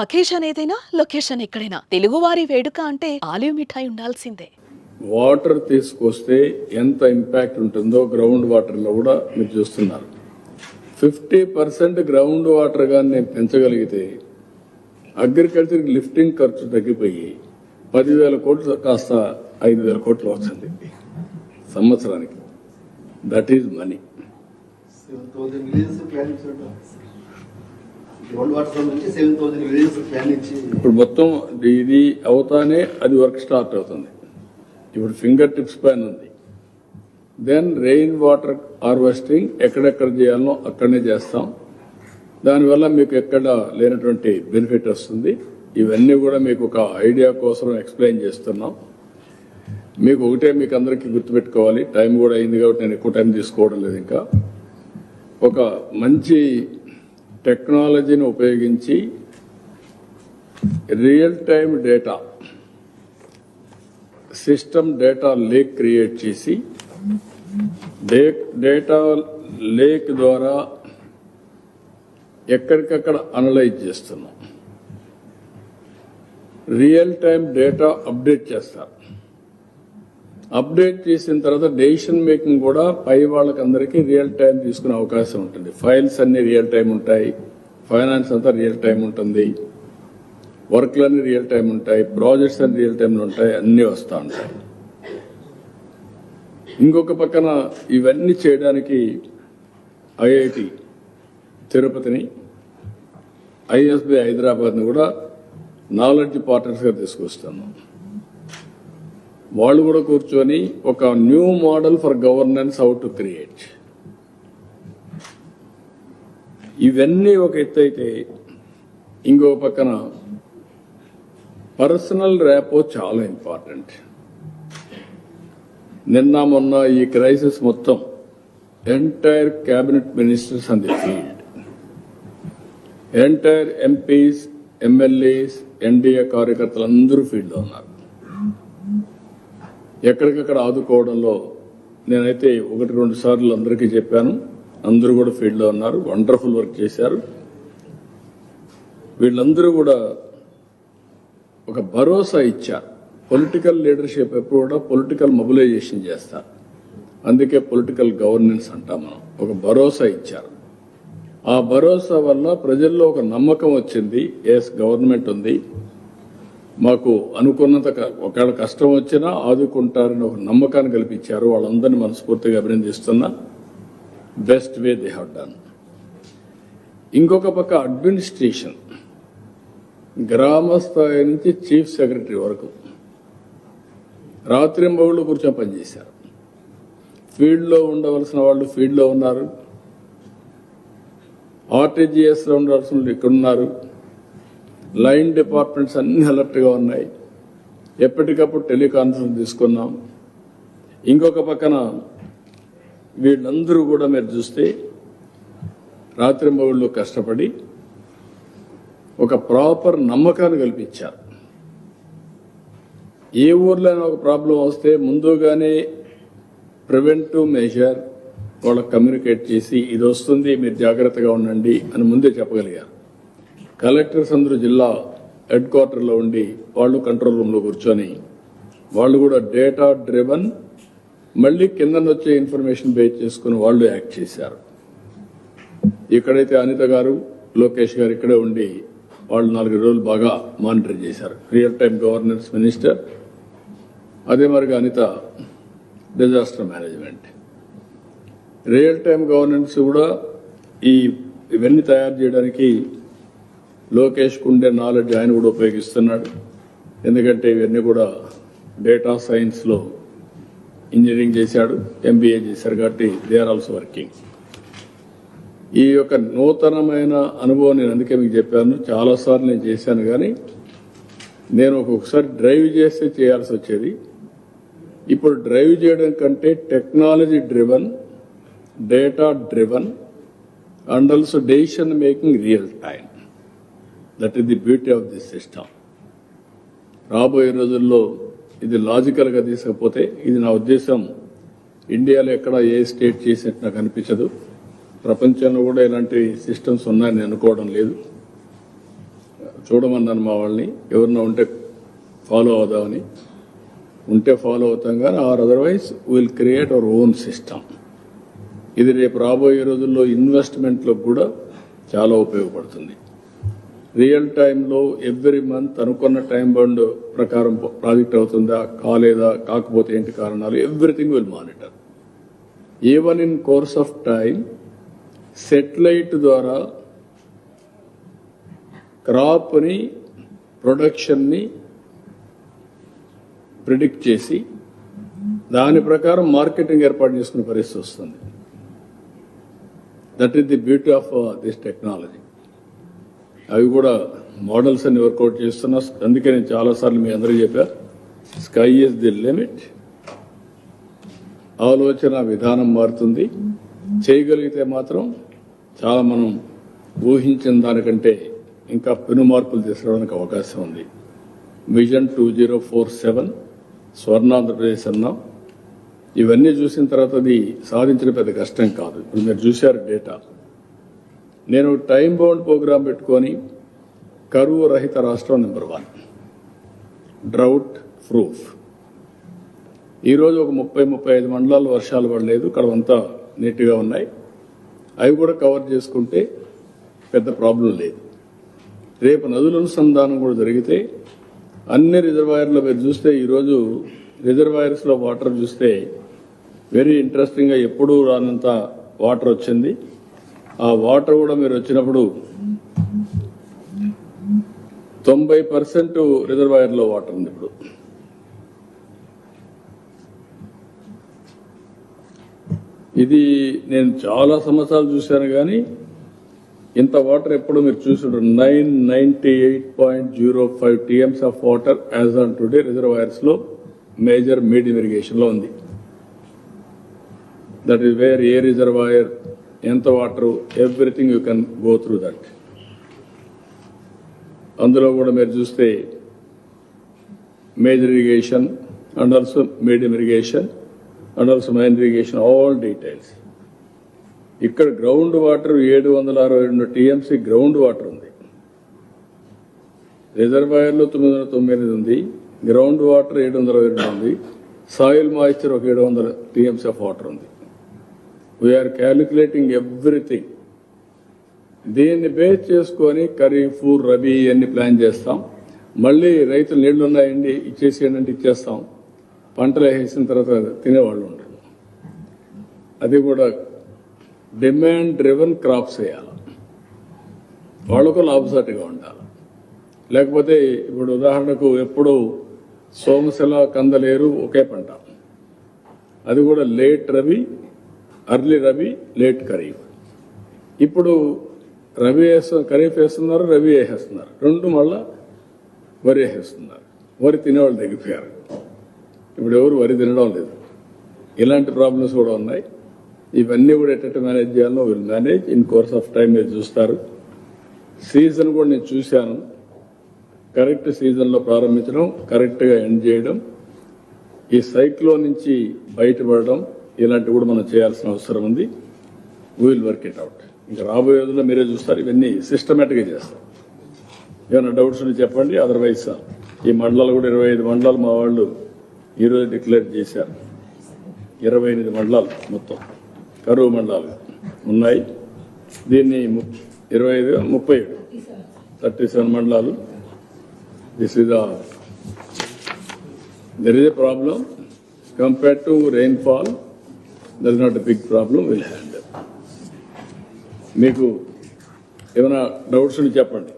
Occasion ఏదైనా location ఎక్కడైనా. తెలుగువారి వేడుక అంటే ఆలివ్ మిఠాయి ఉండాల్సిందే. వాటర్ తీసుకొస్తే ఎంత ఇంపాక్ట్ ఉంటుందో గ్రౌండ్ వాటర్లో కూడా మీరు చూస్తున్నారు. ఫిఫ్టీ పర్సెంట్ గ్రౌండ్ వాటర్ కానీ నేను పెంచగలిగితే అగ్రికల్చర్ లిఫ్టింగ్ ఖర్చు తగ్గిపోయి పదివేల కోట్లు కాస్త ఐదు వేల కోట్లు వస్తుంది సంవత్సరానికి. That is money water seven thousand plan ఇచ్చి ఇప్పుడు మొత్తం ఇది అవుతానే అది వర్క్ స్టార్ట్ అవుతుంది. ఇప్పుడు ఫింగర్ టిప్స్ పైన ఉంది. దెన్ రెయిన్ వాటర్ హార్వెస్టింగ్ ఎక్కడెక్కడ చేయాలనో అక్కడనే చేస్తాం. దానివల్ల మీకు ఎక్కడ లేనటువంటి బెనిఫిట్ వస్తుంది. ఇవన్నీ కూడా మీకు ఒక ఐడియా కోసం ఎక్స్ప్లెయిన్ చేస్తున్నాం. మీకు ఒకటే మీకు అందరికీ గుర్తుపెట్టుకోవాలి. టైం కూడా అయింది కాబట్టి నేను ఎక్కువ టైం తీసుకోవడం లేదు ఇంకా. ఒక మంచి టెక్నాలజీని ఉపయోగించి real time data system data lake create చేసి డేటా లేక్ ద్వారా ఎక్కడికక్కడ అనలైజ్ చేస్తున్నాం. రియల్ టైం డేటా అప్డేట్ చేస్తారు. అప్డేట్ చేసిన తర్వాత డెసిషన్ మేకింగ్ కూడా పై వాళ్ళకందరికీ రియల్ టైం తీసుకునే అవకాశం ఉంటుంది. ఫైల్స్ అన్ని రియల్ టైం ఉంటాయి. ఫైనాన్స్ అంతా రియల్ టైం ఉంటుంది. వర్క్లన్నీ రియల్ టైం ఉంటాయి. ప్రాజెక్ట్స్ అన్ని రియల్ టైంలో ఉంటాయి. అన్నీ వస్తూ ఉంటాయి. ఇంకొక పక్కన ఇవన్నీ చేయడానికి ఐఐటి తిరుపతిని ఐఎస్బి హైదరాబాద్ని కూడా నాలెడ్జ్ పార్ట్నర్స్గా తీసుకొస్తాను వాళ్ళు కూడా కూర్చొని ఒక new model for governance how to create ఇవన్నీ ఒక ఎత్తు అయితే ఇంకో పక్కన పర్సనల్ ర్యాపో చాలా ఇంపార్టెంట్ నిన్న మొన్న ఈ క్రైసిస్ మొత్తం entire cabinet ministers on the field entire MPs MLAs NDA కార్యకర్తలు అందరూ ఫీల్డ్లో ఉన్నారు. ఎక్కడికక్కడ ఆదుకోవడంలో నేనైతే ఒకటి రెండు సార్లు అందరికీ చెప్పాను. అందరూ కూడా ఫీల్డ్లో ఉన్నారు. వండర్ఫుల్ వర్క్ చేశారు. వీళ్ళందరూ కూడా ఒక భరోసా ఇచ్చారు పొలిటికల్ లీడర్షిప్ ఎప్పుడు కూడా పొలిటికల్ మొబిలైజేషన్ చేస్తారు అందుకే పొలిటికల్ గవర్నెన్స్ అంటాం మనం. ఒక భరోసా ఇచ్చారు. ఆ భరోసా వల్ల ప్రజల్లో ఒక నమ్మకం వచ్చింది. ఎస్ గవర్నమెంట్ ఉంది. మాకు అనుకున్నంత ఒకవేళ కష్టం వచ్చినా ఆదుకుంటారని ఒక నమ్మకాన్ని కల్పించారు. వాళ్ళందరినీ మనస్ఫూర్తిగా అభినందిస్తున్నా. Best way they have done. ఇంకొక పక్క అడ్మినిస్ట్రేషన్. గ్రామ స్థాయి నుంచి చీఫ్ సెక్రటరీ వరకు. రాత్రి మగుళ్ళు కూర్చొని పనిచేశారు. ఫీల్డ్లో ఉండవలసిన వాళ్ళు ఫీల్డ్లో ఉన్నారు. ఆర్టీజీఎస్లో ఉండవలసిన వాళ్ళు ఇక్కడున్నారు. లైన్ డిపార్ట్మెంట్స్ అన్ని అలర్ట్గా ఉన్నాయి. ఎప్పటికప్పుడు టెలికాన్ఫరెన్స్ తీసుకున్నాం. ఇంకొక పక్కన వీళ్ళందరూ కూడా మీరు చూస్తే రాత్రి మగుళ్ళు కష్టపడి ఒక ప్రాపర్ నమ్మకాన్ని కల్పించారు. ఏ ఊర్లోనే ఒక ప్రాబ్లం వస్తే ముందుగానే ప్రివెంటివ్ మెజర్ వాళ్ళకి కమ్యూనికేట్ చేసి ఇది వస్తుంది మీరు జాగ్రత్తగా ఉండండి అని ముందే చెప్పగలిగారు. కలెక్టర్స్ అందరూ జిల్లా హెడ్ క్వార్టర్లో ఉండి వాళ్ళు కంట్రోల్ రూమ్లో కూర్చొని వాళ్ళు కూడా డేటా డ్రివన్ మళ్ళీ కింద వచ్చే ఇన్ఫర్మేషన్ బేస్ చేసుకుని వాళ్ళు యాక్ట్ చేశారు. ఇక్కడైతే అనిత గారు లోకేష్ గారు ఇక్కడే ఉండి వాళ్ళు నాలుగు రోజులు బాగా మానిటర్ చేశారు. రియల్ టైం గవర్నెన్స్ మినిస్టర్ అదే మరిగా Anitha disaster management real time governance కూడా ఈ ఇవన్నీ తయారు చేయడానికి లోకేష్ ఉండే నాలెడ్జ్ ఆయన కూడా ఉపయోగిస్తున్నాడు. ఎందుకంటే ఇవన్నీ కూడా డేటా సైన్స్లో ఇంజనీరింగ్ చేశాడు ఎంబీఏ చేశారు కాబట్టి దే ఆర్ ఆల్సో వర్కింగ్ ఈ యొక్క నూతనమైన అనుభవం నేను అందుకే మీకు చెప్పాను. చాలాసార్లు నేను చేశాను కానీ నేను ఒక్కొక్కసారి డ్రైవ్ చేస్తే చేయాల్సి వచ్చేది. ఇప్పుడు డ్రైవ్ చేయడం కంటే technology driven data driven and also decision making real time that is the beauty of this system రాబోయే రోజుల్లో ఇది లాజికల్గా తీసుకపోతే ఇది నా ఉద్దేశం ఇండియాలో ఎక్కడ ఏ స్టేట్ చేసినట్టు నాకు అనిపించదు. ప్రపంచంలో కూడా ఇలాంటి సిస్టమ్స్ ఉన్నాయని అనుకోవడం లేదు. చూడమన్నాను మా వాళ్ళని ఎవరన్నా ఉంటే ఫాలో అవుదామని. ఉంటే ఫాలో అవుతాం కానీ or otherwise will create our own system ఇది రేపు రాబోయే రోజుల్లో ఇన్వెస్ట్మెంట్లకు కూడా చాలా ఉపయోగపడుతుంది. రియల్ టైంలో ఎవ్రీ మంత్ అనుకున్న టైం బండ్ ప్రకారం ప్రాజెక్ట్ అవుతుందా కాలేదా కాకపోతే ఏంటి కారణాలు everything will monitor. Even in course of time satellite ద్వారా క్రాప్ని ప్రొడక్షన్ని ప్రిడిక్ట్ చేసి దాని ప్రకారం మార్కెటింగ్ ఏర్పాటు చేసుకునే పరిస్థితి వస్తుంది. That is the beauty of this technology అవి కూడా మోడల్స్ అన్ని వర్కౌట్ చేస్తున్నా. అందుకే నేను చాలాసార్లు మీ అందరూ చెప్పా స్కై ఇస్ ది లిమిట్. ఆలోచన విధానం మారుతుంది. చేయగలిగితే మాత్రం చాలా మనం ఊహించిన దానికంటే ఇంకా పెను మార్పులు తీసుకురావడానికి అవకాశం ఉంది. Vision two zero four seven Swarnandhra Pradesh అన్నాం. ఇవన్నీ చూసిన తర్వాత అది సాధించడం పెద్ద కష్టం కాదు. ఇప్పుడు మీరు చూశారు డేటా. నేను టైం బౌండ్ ప్రోగ్రాం పెట్టుకొని కరువు రహిత రాష్ట్రం నెంబర్ వన్. డ్రౌట్ ప్రూఫ్ ఈరోజు ఒక ముప్పై ముప్పై ఐదు మండలాలు వర్షాలు పడలేదు. కడవంతా అంతా నీట్గా ఉన్నాయి. అవి కూడా కవర్ చేసుకుంటే పెద్ద ప్రాబ్లం లేదు. రేపు నదుల అనుసంధానం కూడా జరిగితే అన్ని రిజర్వాయర్లో మీరు చూస్తే ఈరోజు రిజర్వాయర్స్లో వాటర్ చూస్తే వెరీ ఇంట్రెస్టింగ్గా ఎప్పుడూ రానంత వాటర్ వచ్చింది. ఆ వాటర్ కూడా మీరు వచ్చినప్పుడు తొంభై పర్సెంట్ రిజర్వాయర్లో వాటర్ ఉంది ఇప్పుడు. ఇది నేను చాలా సంవత్సరాలు చూశాను కానీ ఇంత వాటర్ ఎప్పుడు మీరు చూసుంటారు nine ninety eight point zero five TMCs of water as on today రిజర్వాయర్స్లో major medium ఇరిగేషన్లో ఉంది. That is where a reservoir ఎంత water everything you can go through that. అందులో కూడా మీరు చూస్తే major irrigation and also medium irrigation and also main irrigation all details. ఇక్కడ ground water ఏడు వందల అరవై రెండు టీఎంసీ గ్రౌండ్ వాటర్ ఉంది. రిజర్వాయర్లో తొమ్మిది వందల తొమ్మిది ఉంది. గ్రౌండ్ వాటర్ ఏడు వందల అరవై రెండు ఉంది. సాయిల్ మాయిశ్చర్ ఒక ఏడు వందల టీఎంసీ ఆఫ్ వాటర్ ఉంది. వీఆర్ క్యాలిక్యులేటింగ్ ఎవ్రీథింగ్ దీన్ని బేస్ చేసుకొని ఖరీఫ్ రబీ అన్ని ప్లాన్ చేస్తాం. మళ్ళీ రైతులు నీళ్ళు ఉన్నాయండి ఇచ్చేసేయండి అంటే ఇచ్చేస్తాం. పంటలు వేసిన తర్వాత తినేవాళ్ళు ఉండరు అది కూడా డిమాండ్ డ్రివెన్ క్రాప్స్ వేయాలి. వాళ్ళకు లాభసాటిగా ఉండాలి. లేకపోతే ఇప్పుడు ఉదాహరణకు ఎప్పుడు సోమశిల కందలేరు ఒకే పంట. అది కూడా late rabi early rabi late kharif. ఇప్పుడు రవి వేస్తు ఖరీఫ్ వేస్తున్నారు రవి వేసేస్తున్నారు. రెండు మళ్ళా వరి వేసేస్తున్నారు. వరి తినేవాళ్ళు తగ్గిపోయారు. ఇప్పుడు ఎవరు వరి తినడం లేదు. ఇలాంటి ప్రాబ్లమ్స్ కూడా ఉన్నాయి. ఇవన్నీ కూడా ఎట్ట మేనేజ్ చేయాలో వీళ్ళు manage in course of time మీరు చూస్తారు. సీజన్ కూడా నేను చూశాను. కరెక్ట్ సీజన్లో ప్రారంభించడం కరెక్ట్గా ఎండ్ చేయడం ఈ సైక్లో నుంచి బయటపడడం ఇలాంటివి కూడా మనం చేయాల్సిన అవసరం ఉంది. విల్ వర్క్ ఇట్ అవుట్ ఇంకా రాబోయే రోజుల్లో మీరే చూస్తారు ఇవన్నీ సిస్టమేటిక్గా చేస్తారు ఏమైనా డౌట్స్ ఉంటే చెప్పండి అదర్వైజ్ ఈ మండలాలు కూడా ఇరవై ఐదు మండలాలు మా వాళ్ళు ఈరోజు డిక్లేర్ చేశారు. ఇరవై ఎనిమిది మండలాలు మొత్తం. కరువు మండలాలు ఉన్నాయి. దీన్ని ము- ఇరవై ఐదు ముప్పై ఏడు. థర్టీ సెవెన్ మండలాలు this is there is a problem compare to rainfall that not a big problem will hand మీకు ఏమైనా డౌట్స్ ఉంటే చెప్పండి.